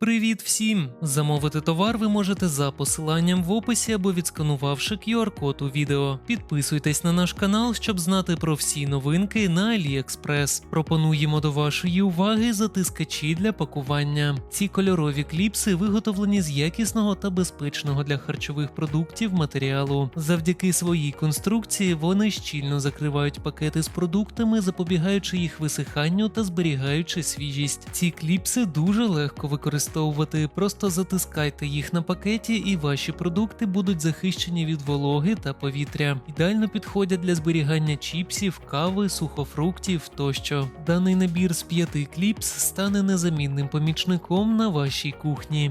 Привіт всім! Замовити товар ви можете за посиланням в описі або відсканувавши QR-код у відео. Підписуйтесь на наш канал, щоб знати про всі новинки на AliExpress. Пропонуємо до вашої уваги затискачі для пакування. Ці кольорові кліпси виготовлені з якісного та безпечного для харчових продуктів матеріалу. Завдяки своїй конструкції вони щільно закривають пакети з продуктами, запобігаючи їх висиханню та зберігаючи свіжість. Ці кліпси дуже легко використовувати. Просто затискайте їх на пакеті, і ваші продукти будуть захищені від вологи та повітря. Ідеально підходять для зберігання чіпсів, кави, сухофруктів тощо. Даний набір з п'яти кліпс стане незамінним помічником на вашій кухні.